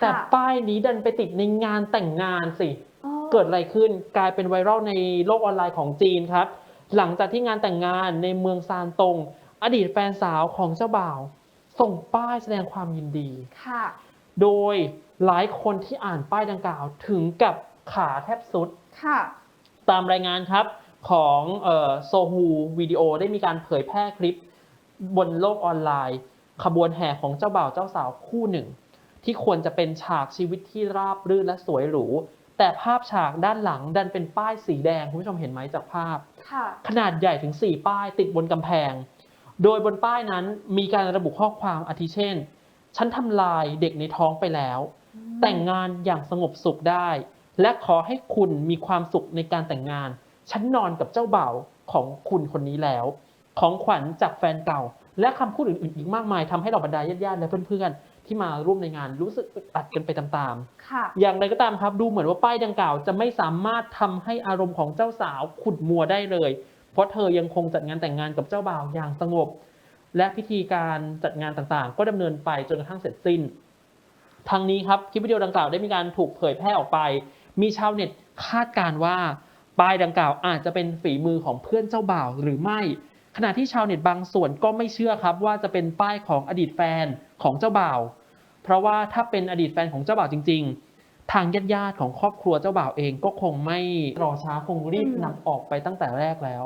แต่ป้ายนี้ดันไปติดในงานแต่งงานสิอ๋อเกิดอะไรขึ้นกลายเป็นไวรัลในโลกออนไลน์ของจีนครับ หลังจากที่งานแต่งงานในเมืองซานตง อดีตแฟนสาวของเจ้าบ่าว ส่งป้ายแสดงความยินดีค่ะ โดยหลายคนที่อ่านป้ายดังกล่าวถึงกับขาแทบสุดค่ะ ตามรายงานครับของโซฮูวิดีโอได้มีการเผยแพร่คลิปบนโลกออนไลน์ ขบวนแห่ของเจ้าบ่าวเจ้าสาวคู่หนึ่ง ที่ควรจะเป็นฉากชีวิตที่ราบรื่นและสวยหรู แต่ภาพฉากด้านหลังดันเป็นป้ายสีแดงคุณผู้ชมเห็นไหมจากภาพค่ะขนาดใหญ่ถึง 4 ป้ายติดบนกำแพง โดยบนป้ายนั้นมีการระบุข้อความอาทิเช่น ฉันทำลายเด็กในท้องไปแล้ว แต่งงานอย่างสงบสุขได้ และขอให้คุณมีความสุขในการแต่งงาน ฉันนอนกับเจ้าบ่าวของคุณคนนี้แล้ว ของขวัญจากแฟนเก่า และคำพูดอื่นๆอีกมากมายทำให้เราบรรดาญาติๆและเพื่อนๆที่มาร่วมในงานรู้สึกอึดอัดกันไปตามๆค่ะอย่างไรก็ตามครับดูเหมือนว่าป้ายดังกล่าว จะไม่สามารถทำให้อารมณ์ของเจ้าสาวขุดมัวได้เลย เพราะเธอยังคงจัดงานแต่งงานกับเจ้าบ่าวอย่างสงบ และพิธีการจัดงานต่างๆ ก็ดำเนินไปจนกระทั่งเสร็จสิ้นทางนี้ครับคลิปวิดีโอดังกล่าวได้มีการถูกเผยแพร่ออกไป มีชาวเน็ตคาดการณ์ว่าป้ายดังกล่าวอาจจะเป็นฝีมือของเพื่อนเจ้าบ่าวหรือไม่ ขณะที่ชาวเน็ตบางส่วนก็ไม่เชื่อครับว่าจะเป็นป้ายของอดีตแฟนของเจ้าบ่าว เพราะว่าถ้าเป็นอดีตแฟนของเจ้าบ่าวจริง ๆ ทางญาติๆของครอบครัวเจ้าบ่าวเองก็คงไม่รอช้าคงรีบอืมนำออกไปตั้งแต่แรกแล้ว